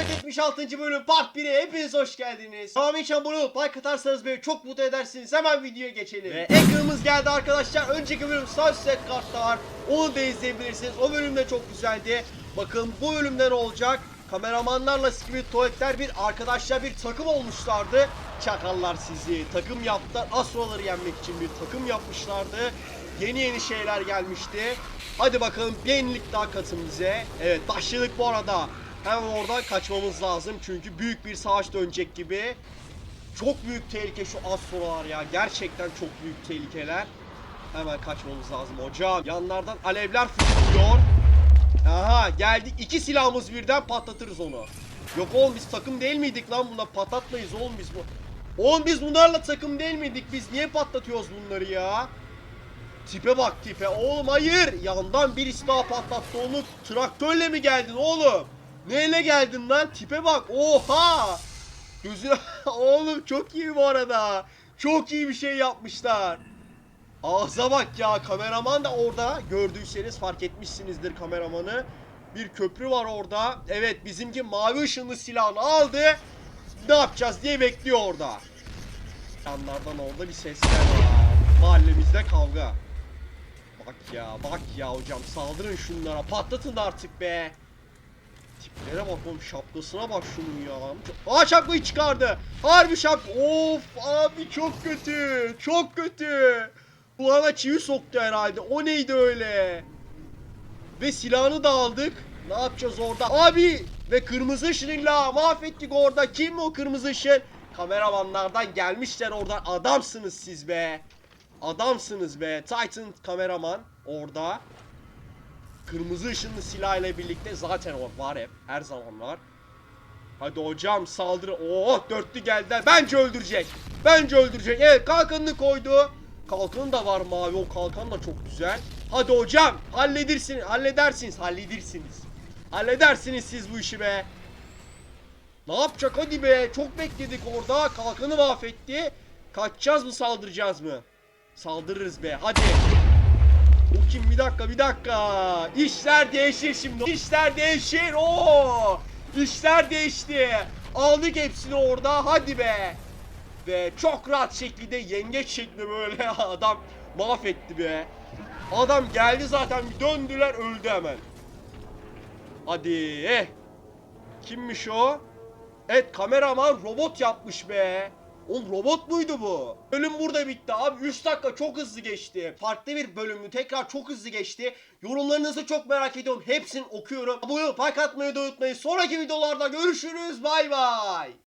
Tuvalet 76. bölüm part 1'e hepiniz hoş geldiniz. Tamam için abone olup like atarsanız beni çok mutlu edersiniz. Hemen videoya geçelim. Ve ekranımız geldi arkadaşlar. Önceki bölüm Sunset Kart'ta var. Onu da izleyebilirsiniz. O bölüm de çok güzeldi. Bakın bu bölümde ne olacak? Kameramanlarla Skibidi Tuvaletler bir arkadaşlar bir takım olmuşlardı. Çakallar sizi. Takım yaptılar. Astroları yenmek için bir takım yapmışlardı. Yeni yeni şeyler gelmişti. Hadi bakalım bir yenilik daha katın bize. Evet başladık bu arada. Hemen oradan kaçmamız lazım çünkü büyük bir savaş dönecek gibi. Çok büyük tehlike şu astrolar ya. Gerçekten çok büyük tehlikeler. Hemen kaçmamız lazım hocam. Yanlardan alevler fışkırıyor. Aha geldik. iki silahımız birden patlatırız onu. Yok oğlum biz takım değil miydik lan buna patlatmayız oğlum biz bu. Oğlum biz bunlarla takım değil miydik? Biz niye patlatıyoruz bunları ya? Tipe bak tipe. Oğlum hayır. Yandan birisi daha patlattı onu. Traktörle mi geldin oğlum? Neyle geldin lan? Tipe bak. Oha. Gözüne... oğlum çok iyi bu arada. Çok iyi bir şey yapmışlar. Ağza bak ya. Kameraman da orada. Gördüyseniz fark etmişsinizdir kameramanı. Bir köprü var orada. Evet bizimki mavi ışınlı silahını aldı. Ne yapacağız diye bekliyor orada. Yanlardan orada bir sesler var. Mahallemizde kavga. Bak ya bak ya hocam saldırın şunlara patlatın da artık be. Tiplere bak oğlum şapkasına bak şunun ya. Aa şapkayı çıkardı. Harbi şap. Of abi çok kötü. Çok kötü. Kulağına çivi soktu herhalde. O neydi öyle? Ve silahını da aldık. Ne yapacağız orada? Abi ve kırmızı ışınıyla mahvettik orada. Kim o kırmızı ışın? Kameramanlardan gelmişler oradan. Adamsınız siz be. Adamsınız be. Titan kameraman orada. Kırmızı ışınlı silah ile birlikte zaten o var hep. Her zaman var. Hadi hocam saldırı. Oo dörtlü geldiler. Bence öldürecek. Bence öldürecek. Evet kalkanını koydu. Kalkanı da var mavi. O kalkan da çok güzel. Hadi hocam halledersiniz. Halledersiniz. Halledersiniz. Halledersiniz siz bu işi be. Ne yapacak hadi be. Çok bekledik orada. Kalkanı mahvetti. Kaçacağız mı saldıracağız mı? Saldırırız be. Hadi. Kim? Bir dakika bir dakika. İşler değişir şimdi. İşler değişir. Oo! İşler değişti. Aldık hepsini orada. Hadi be. Ve çok rahat şekilde yengeç şeklinde böyle adam mahvetti be. Adam geldi zaten bir döndüler öldü hemen. Hadi. eh. Kimmiş o? Evet kameraman robot yapmış be. Oğlum robot muydu bu? Bölüm burada bitti abi. 3 dakika çok hızlı geçti. Farklı bir bölümdü. Tekrar çok hızlı geçti. Yorumlarınızı çok merak ediyorum. Hepsini okuyorum. Abone olup like atmayı da unutmayın. Sonraki videolarda görüşürüz. Bay bay.